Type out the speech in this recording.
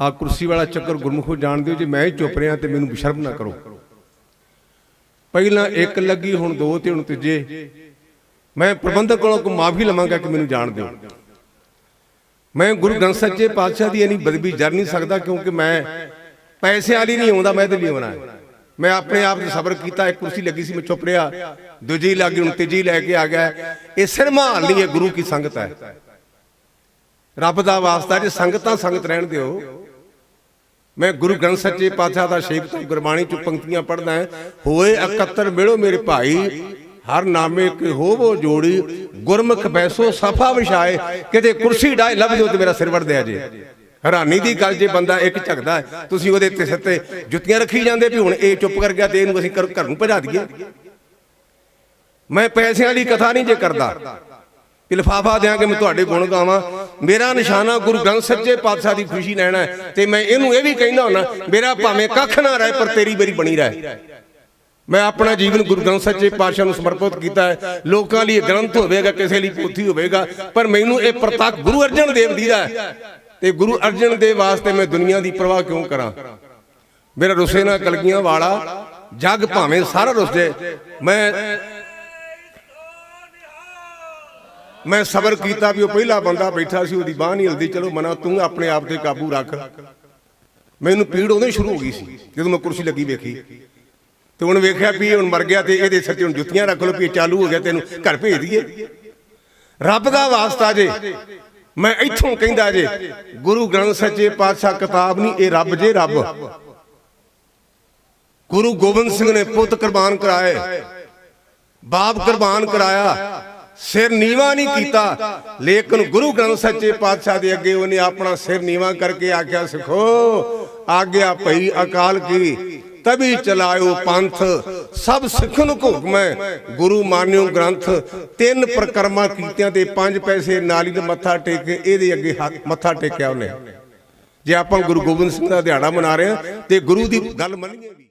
ਆ ਕੁਰਸੀ ਵਾਲਾ ਚੱਕਰ ਗੁਰਮੁਖੋ ਜਾਣਦੇ ਹੋ ਜੇ ਮੈਂ ਹੀ ਚੁੱਪ ਰਿਹਾ ਤੇ ਮੈਨੂੰ ਬਸ਼ਰਮ ਨਾ ਕਰੋ। ਪਹਿਲਾਂ ਇੱਕ ਲੱਗੀ, ਹੁਣ ਦੋ ਤੇ ਹੁਣ ਤੀਜੇ। ਮੈਂ ਪ੍ਰਬੰਧਕ ਕੋਲੋਂ ਕੋ ਮਾਫੀ ਲਵਾਂਗਾ ਕਿ ਮੈਨੂੰ ਜਾਣ ਦਿਓ। ਮੈਂ ਗੁਰੂ ਗ੍ਰੰਥ ਸੱਚੇ ਪਾਤਸ਼ਾਹ ਦੀ ਇਨੀ ਬਦਬੀ ਜਰ ਨਹੀਂ ਸਕਦਾ ਕਿਉਂਕਿ ਮੈਂ ਪੈਸੇ ਵਾਲੀ ਨਹੀਂ ਆਉਂਦਾ, ਮੈਂ ਤੇ ਨਹੀਂ ਆਉਣਾ। ਮੈਂ ਆਪਣੇ ਆਪ ਤੇ ਸਬਰ ਕੀਤਾ, ਇੱਕ ਕੁਰਸੀ ਲੱਗੀ ਸੀ, ਮੈਂ ਚੁੱਪ ਰਿਹਾ। ਦੂਜੀ ਲੱਗੀ, ਹੁਣ ਤੀਜੀ ਲੈ ਕੇ ਆ ਗਿਆ। ਇਹ ਸਿਰਮਾਲ ਨਹੀਂ ਹੈ, ਗੁਰੂ ਕੀ ਸੰਗਤ ਹੈ। ਰੱਬ ਦਾ ਵਾਸਤਾ ਜੇ ਸੰਗਤਾਂ ਸੰਗਤ ਰਹਿਣ ਦਿਓ ਮੈਂ ਗੁਰੂ ਗ੍ਰੰਥ ਸੱਚੇ ਪਾਤਸ਼ਾਹ ਦਾ ਸ਼ੇਖ ਤੋਂ ਗੁਰਬਾਣੀ ਚ ਪੰਕਤੀਆਂ ਪੜ੍ਹਦਾ ਹਾਂ। ਹੋਏ ਇਕੱਤਰ ਮਿਲੋ ਮੇਰੇ ਭਾਈ, ਹਰ ਨਾਮੇ ਕਿ ਹੋਵੋ ਜੋੜੀ, ਗੁਰਮੁਖ ਬੈਸੋ ਸਫਾ ਵਿਛਾਏ, ਕਿਤੇ ਕੁਰਸੀ ਡਾਏ ਲੱਭ ਜੋ ਤੇ ਮੇਰਾ ਸਿਰ ਵੜ ਦਿਆ ਜੇ। ਹੈਰਾਨੀ ਦੀ ਗੱਲ ਜੇ ਬੰਦਾ ਇੱਕ ਝਕਦਾ ਤੁਸੀਂ ਉਹਦੇ ਤੇ ਸਿਰ ਤੇ ਜੁੱਤੀਆਂ ਰੱਖੀ ਜਾਂਦੇ ਵੀ ਹੁਣ ਇਹ ਚੁੱਪ ਕਰ ਗਿਆ ਤੇ ਇਹਨੂੰ ਅਸੀਂ ਘਰ ਘਰ ਨੂੰ ਭਜਾ ਦਈਏ। ਮੈਂ ਪੈਸਿਆਂ ਵਾਲੀ ਕਥਾ ਨਹੀਂ ਜੇ ਕਰਦਾ। ਕਿ ਲਿਫਾਫਾ ਦਿਆਂਗੇ ਮੈਂ ਤੁਹਾਡੇ ਗੁਣ ਗਾਵਾਂ ਮੇਰਾ ਨਿਸ਼ਾਨਾ ਗੁਰੂ ਗ੍ਰੰਥ ਸੱਚੇ ਪਾਤਸ਼ਾਹ ਦੀ ਖੁਸ਼ੀ ਲੈਣਾ ਹੈ ਤੇ ਮੈਂ ਇਹਨੂੰ ਇਹ ਵੀ ਕਹਿੰਦਾ ਹੁੰਦਾ, ਮੇਰਾ ਭਾਵੇਂ ਕੱਖ ਨਾ ਰਹੇ, ਪਰ ਤੇਰੀ ਮੇਰੀ ਬਣੀ ਰਹੇ। ਮੈਂ ਆਪਣਾ ਜੀਵਨ ਗੁਰੂ ਗ੍ਰੰਥ ਸੱਚੇ ਪਾਤਸ਼ਾਹ ਨੂੰ ਸਮਰਪਿਤ ਕੀਤਾ ਹੈ। ਲੋਕਾਂ ਲਈ ਗ੍ਰੰਥ ਹੋਵੇਗਾ, ਕਿਸੇ ਲਈ ਪੋਥੀ ਹੋਵੇਗਾ, ਪਰ ਮੈਨੂੰ ਇਹ ਪ੍ਰਤੱਖ ਗੁਰੂ ਅਰਜਨ ਦੇਵ ਦੀ ਦਾ ਤੇ ਗੁਰੂ ਅਰਜਨ ਦੇਵ ਵਾਸਤੇ ਮੈਂ ਦੁਨੀਆ ਦੀ ਪਰਵਾਹ ਕਿਉਂ ਕਰਾਂ? ਮੇਰਾ ਰੁਸੇ ਨਾ ਕਲਗੀਆਂ ਵਾਲਾ, ਜਗ ਭਾਵੇਂ ਸਾਰਾ ਰੁੱਸ ਜਾਏ, ਮੈਂ ਮੈਂ ਸਬਰ ਕੀਤਾ ਵੀ ਉਹ ਪਹਿਲਾ ਬੰਦਾ ਬੈਠਾ ਸੀ, ਉਹਦੀ ਬਾਹ ਨਹੀਂ ਹਿਲਦੀ। ਚਲੋ ਮਨਾ, ਤੂੰ ਆਪਣੇ ਆਪ ਤੇ ਕਾਬੂ ਰੱਖ। ਮੈਨੂੰ ਪੀੜ ਉਦੋਂ ਸ਼ੁਰੂ ਹੋ ਗਈ ਸੀ, ਜਦੋਂ ਮੈਂ ਕੁਰਸੀ ਲੱਗੀ ਵੇਖੀ। ਤੇ ਹੁਣ ਵੇਖਿਆ ਵੀ ਹੁਣ ਮਰ ਗਿਆ ਤੇ ਇਹਦੇ ਸਿਰ ਤੇ ਹੁਣ ਜੁੱਤੀਆਂ ਰੱਖ ਲਓ ਵੀ ਇਹ ਚਾਲੂ ਹੋ ਗਿਆ ਤੈਨੂੰ ਘਰ ਭੇਜ ਦਈਏ। ਰੱਬ ਦਾ ਵਾਸਤਾ ਜੇ, ਮੈਂ ਇੱਥੋਂ ਕਹਿੰਦਾ ਜੇ, ਗੁਰੂ ਗ੍ਰੰਥ ਸੱਚੇ ਪਾਤਸ਼ਾਹ ਕਿਤਾਬ ਨਹੀਂ, ਇਹ ਰੱਬ ਜੇ ਰੱਬ। ਗੁਰੂ ਗੋਬਿੰਦ ਸਿੰਘ ਨੇ ਪੁੱਤ ਕੁਰਬਾਨ ਕਰਾਏ ਬਾਪ ਕੁਰਬਾਨ ਕਰਾਇਆ ਸਿਰ ਨੀਵਾ ਨਹੀਂ ਕੀਤਾ। ਲੇਕਿਨ ਗੁਰੂ ਗ੍ਰੰਥ ਸੱਚੇ ਪਾਤਸ਼ਾਹ ਦੇ ਅੱਗੇ ਉਹਨੇ ਆਪਣਾ ਸਿਰ ਨੀਵਾ ਕਰਕੇ ਆਖਿਆ, ਸਿਖੋ, ਆਗਿਆ ਭਈ ਅਕਾਲ ਕੀ ਤਬੀ ਚਲਾਇਓ ਪੰਥ, ਸਭ ਸਿੱਖ ਨੂੰ ਹੁਕਮ ਗੁਰੂ ਮਾਨਿਓ ਗ੍ਰੰਥ, ਤਿੰਨ ਪ੍ਰਕਰਮਾ ਕੀਤਿਆਂ ਤੇ ਪੰਜ ਪੈਸੇ ਨਾਲੀ ਦੇ ਮੱਥਾ ਟੇਕ ਕੇ ਇਹਦੇ ਅੱਗੇ ਮੱਥਾ ਟੇਕਿਆ ਉਹਨੇ। ਜੇ ਆਪਾਂ ਗੁਰੂ ਗੋਬਿੰਦ ਸਿੰਘ ਦਾ ਦਿਹਾੜਾ ਮਨਾ ਰਹੇ ਹਾਂ ਤੇ ਗੁਰੂ ਦੀ ਗੱਲ ਮੰਨੀਏ ਵੀ।